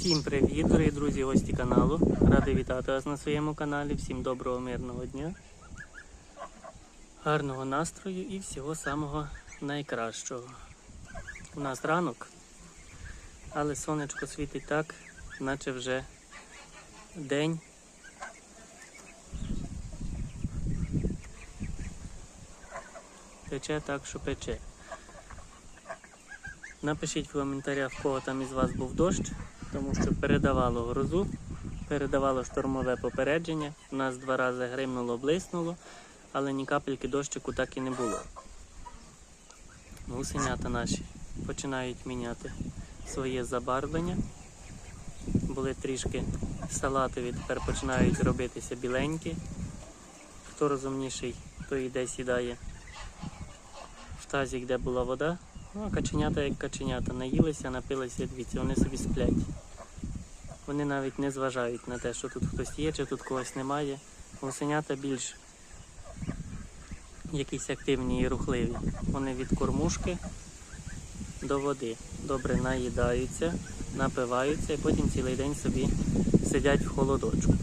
Всім привіт, дорогі друзі, гості каналу. Радий вітати вас на своєму каналі. Всім доброго мирного дня, гарного настрою і всього самого найкращого. У нас ранок, але сонечко світить так, наче вже день. Пече так, що пече. Напишіть в коментарях, в кого там із вас був дощ, тому що передавало грозу, передавало штормове попередження. У нас два рази гримнуло, блиснуло, але ні капельки дощику так і не було. Гусенята наші починають міняти своє забарвлення. Були трішки салатові, тепер починають робитися біленькі. Хто розумніший, той іде сідає в тазик, де була вода. Ну, каченята як каченята, наїлися, напилися, дивіться, вони собі сплять. Вони навіть не зважають на те, що тут хтось є, чи тут когось немає. Гусенята більш якісь активні і рухливі. Вони від кормушки до води. Добре наїдаються, напиваються і потім цілий день собі сидять в холодочку.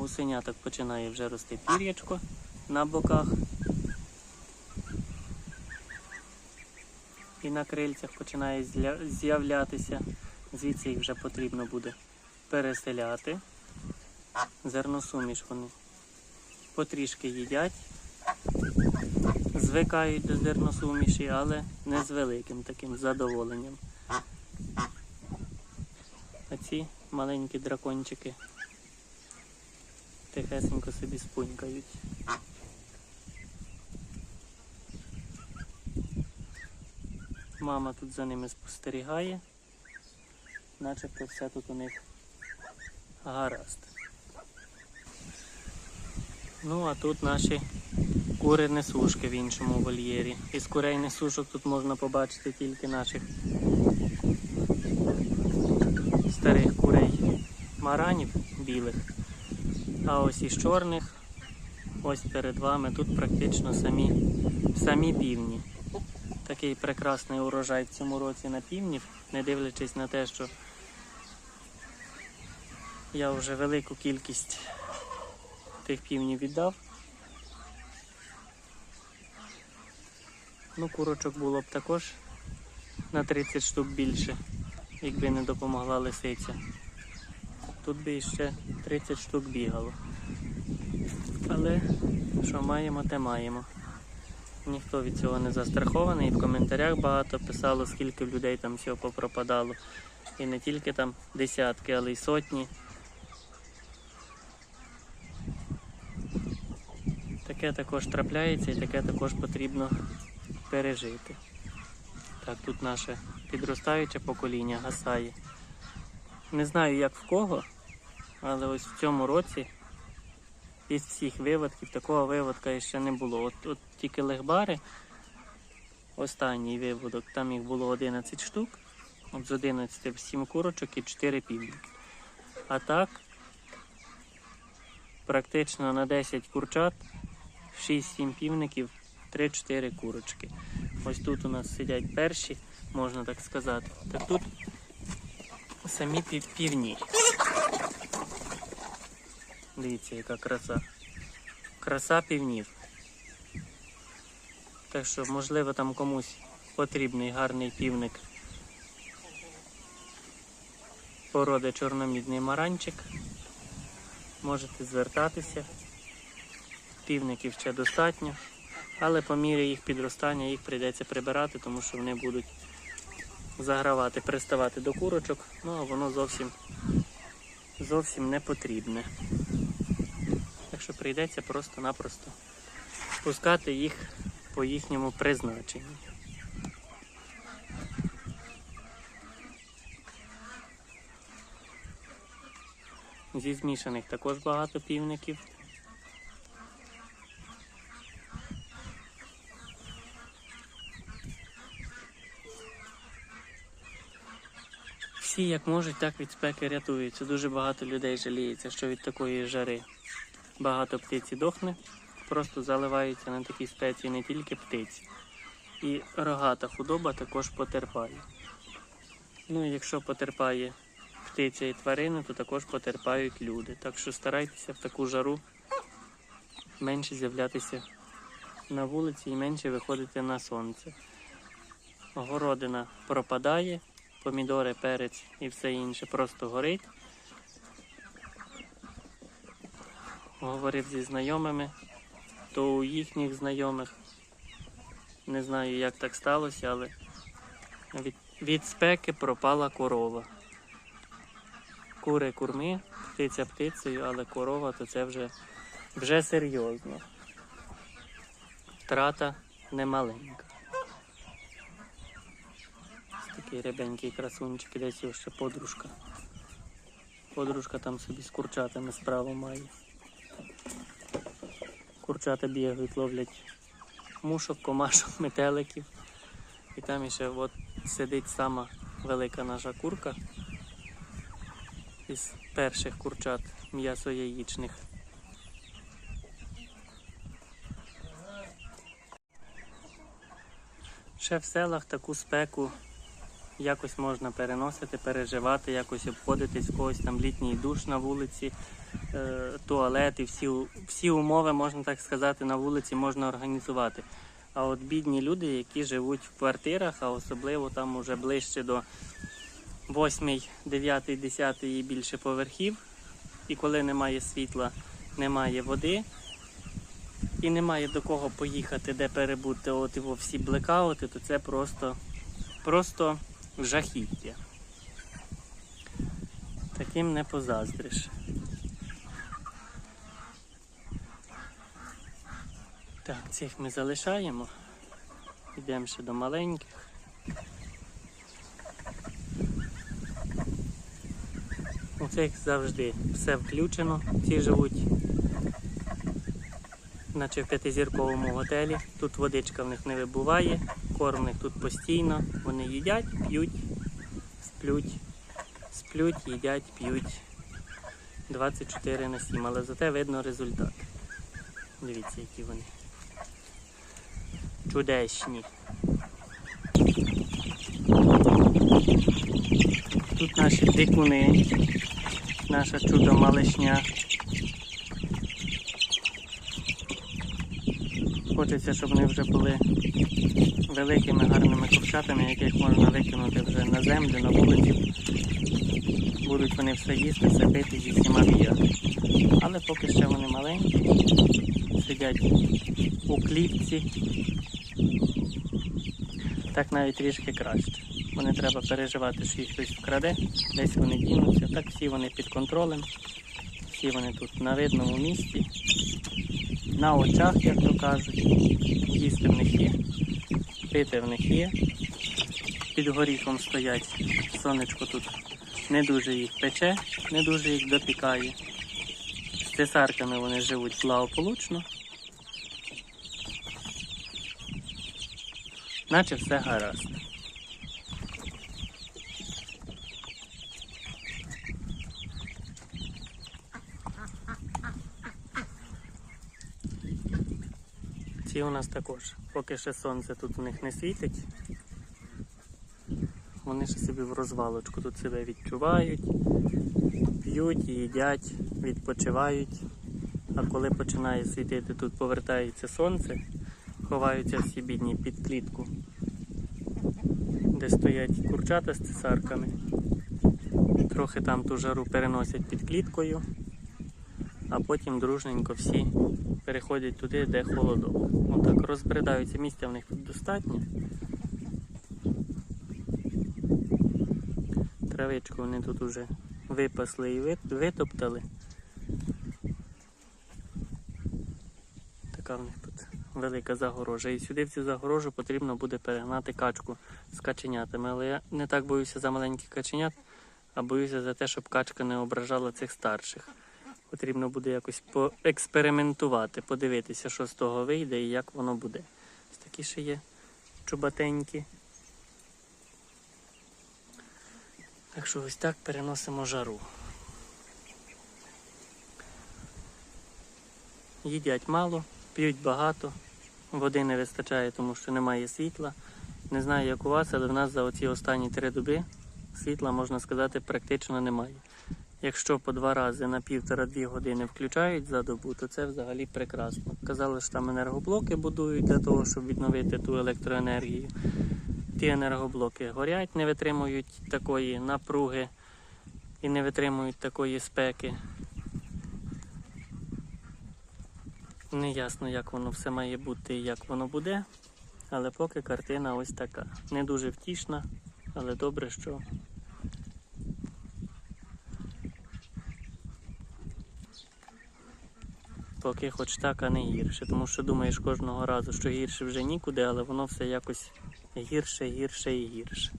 Гусеняток починає вже рости пір'ячко на боках. І на крильцях починає з'являтися. Звідси їх вже потрібно буде переселяти. Зерносуміш вони потрішки їдять, звикають до зерносуміші, але не з великим таким задоволенням. А ці маленькі дракончики тихесенько собі спунькають. Мама тут за ними спостерігає, начебто все тут у них гаразд. Ну, а тут наші кури несушки в іншому вольєрі. Із курей несушок тут можна побачити тільки наших старих курей маранів білих. А ось із чорних, ось перед вами, тут практично самі, самі півні. Такий прекрасний урожай в цьому році на півнів, не дивлячись на те, що я вже велику кількість тих півнів віддав. Ну, курочок було б також на 30 штук більше, якби не допомогла лисиця. Тут би іще 30 штук бігало. Але що маємо, те маємо. Ніхто від цього не застрахований. І в коментарях багато писало, скільки людей там всього попропадало. І не тільки там десятки, але й сотні. Таке також трапляється і таке також потрібно пережити. Так, тут наше підростаюче покоління гасає. Не знаю як в кого, але ось в цьому році із всіх виводків такого виводка ще не було. От, от тільки легбари, останній виводок, там їх було 11 штук, от з 11 7 курочок і 4 півні. А так, практично на 10 курчат, 6-7 півників, 3-4 курочки. Ось тут у нас сидять перші, можна так сказати. Так тут самі пів- півні. Дивіться, яка краса. Краса півнів. Так що, можливо, там комусь потрібний гарний півник породи чорномідний маранчик. Можете звертатися. Півників ще достатньо, але по мірі їх підростання їх прийдеться прибирати, тому що вони будуть загравати, приставати до курочок, ну а воно зовсім, зовсім не потрібне. Так що прийдеться просто-напросто пускати їх по їхньому призначенню. Зі змішаних також багато півників. Всі як можуть, так від спеки рятуються. Дуже багато людей жаліється, що від такої жари багато птиці дохне, просто заливаються на такій спеці не тільки птиці. І рогата худоба також потерпає. Ну якщо потерпає птиця і тварини, то також потерпають люди. Так що старайтеся в таку жару менше з'являтися на вулиці і менше виходити на сонце. Городина пропадає, помідори, перець і все інше просто горить. Говорив зі знайомими, то у їхніх знайомих не знаю, як так сталося, але від, від спеки пропала корова. Кури курми, птиця птицею, але корова то це вже, вже серйозно. Втрата немаленька. Такий рябенький красунчик, десь його ще подружка. Подружка там собі з курчатами справу має. Курчата бігають, ловлять мушок, комашок, метеликів. І там іще от сидить сама велика наша курка із перших курчат м'ясо-яєчних. Ще в селах таку спеку якось можна переносити, переживати, якось обходитись, когось там літній душ на вулиці, е, туалет і всі, всі умови, можна так сказати, на вулиці можна організувати. А от бідні люди, які живуть в квартирах, а особливо там уже ближче до 8, 9, 10 і більше поверхів, і коли немає світла, немає води, і немає до кого поїхати, де перебути от його всі блекаути, то це просто, просто жахіття. Таким не позаздриш. Так, цих ми залишаємо. Йдемо ще до маленьких. У цих завжди все включено. Ці живуть, наче в п'ятизірковому готелі. Тут водичка в них не вибуває, корм тут постійно. Вони їдять, п'ють, сплють, сплють, їдять, п'ють 24 на 7, але зате видно результат. Дивіться, які вони. Чудесні. Тут наші дикуни, наша чудо малишня. Хочеться, щоб вони вже були великими гарними ковчатами, яких можна викинути вже на землю, на вулицю. Будуть вони все їсти, все пити зі всіма бігати. Але поки ще вони маленькі, сидять у клітці. Так навіть трішки краще. Бо не треба переживати, що їх хтось вкраде, десь вони дінуться. Так всі вони під контролем, всі вони тут на видному місці, на очах, як то кажуть. Їсти в них пити в них є. Під горіхом стоять. Сонечко тут не дуже їх пече, не дуже їх допікає. З цесарками вони живуть благополучно. Наче все гаразд. Ці у нас також. Поки ще сонце тут у них не світить. Вони ще собі в розвалочку тут себе відчувають, п'ють, їдять, відпочивають. А коли починає світити, тут повертається сонце, ховаються всі бідні під клітку, де стоять курчата з цесарками. Трохи там ту жару переносять під кліткою, а потім дружненько всі переходять туди, де холодок. Отак розбредаються, місця в них тут достатньо. Травичку вони тут уже випасли і витоптали. Така в них тут велика загорожа. І сюди в цю загорожу потрібно буде перегнати качку з каченятами. Але я не так боюся за маленьких каченят, а боюся за те, щоб качка не ображала цих старших. Потрібно буде якось поекспериментувати, подивитися, що з того вийде і як воно буде. Ось такі ще є чубатенькі. Так що ось так переносимо жару. Їдять мало, п'ють багато, води не вистачає, тому що немає світла. Не знаю, як у вас, але в нас за оці останні три доби світла, можна сказати, практично немає. Якщо по два рази на півтора-дві години включають за добу, то це взагалі прекрасно. Казали, що там енергоблоки будують для того, щоб відновити ту електроенергію. Ті енергоблоки горять, не витримують такої напруги і не витримують такої спеки. Неясно, як воно все має бути і як воно буде, але поки картина ось така. Не дуже втішна, але добре, що поки хоч так, а не гірше. Тому що думаєш кожного разу, що гірше вже нікуди, але воно все якось гірше, гірше і гірше.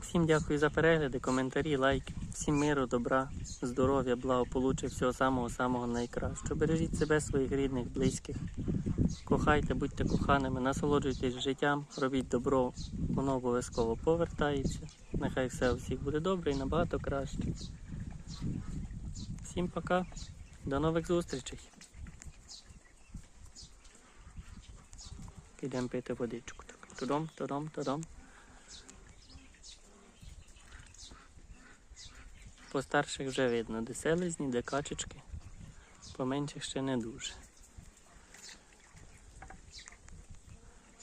Всім дякую за перегляди, коментарі, лайки. Всім миру, добра, здоров'я, благополуччя, всього самого-самого найкращого. Бережіть себе, своїх рідних, близьких. Кохайте, будьте коханими, насолоджуйтесь життям, робіть добро, воно обов'язково повертається. Нехай все у всіх буде добре і набагато краще. Всім пока, до нових зустрічей. Підемо пити водичку. Так, Тодом, тодом, тодом. По старших вже видно, де селезні, де качечки, по менших ще не дуже.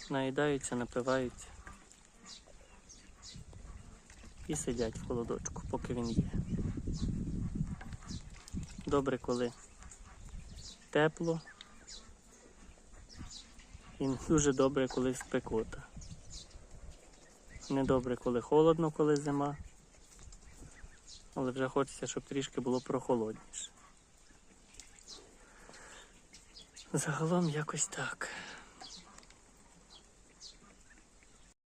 Наїдаються, напиваються і сидять в холодочку, поки він є. Добре, коли тепло. І дуже добре, коли спекота. Недобре, коли холодно, коли зима. Але вже хочеться, щоб трішки було прохолодніше. Загалом якось так.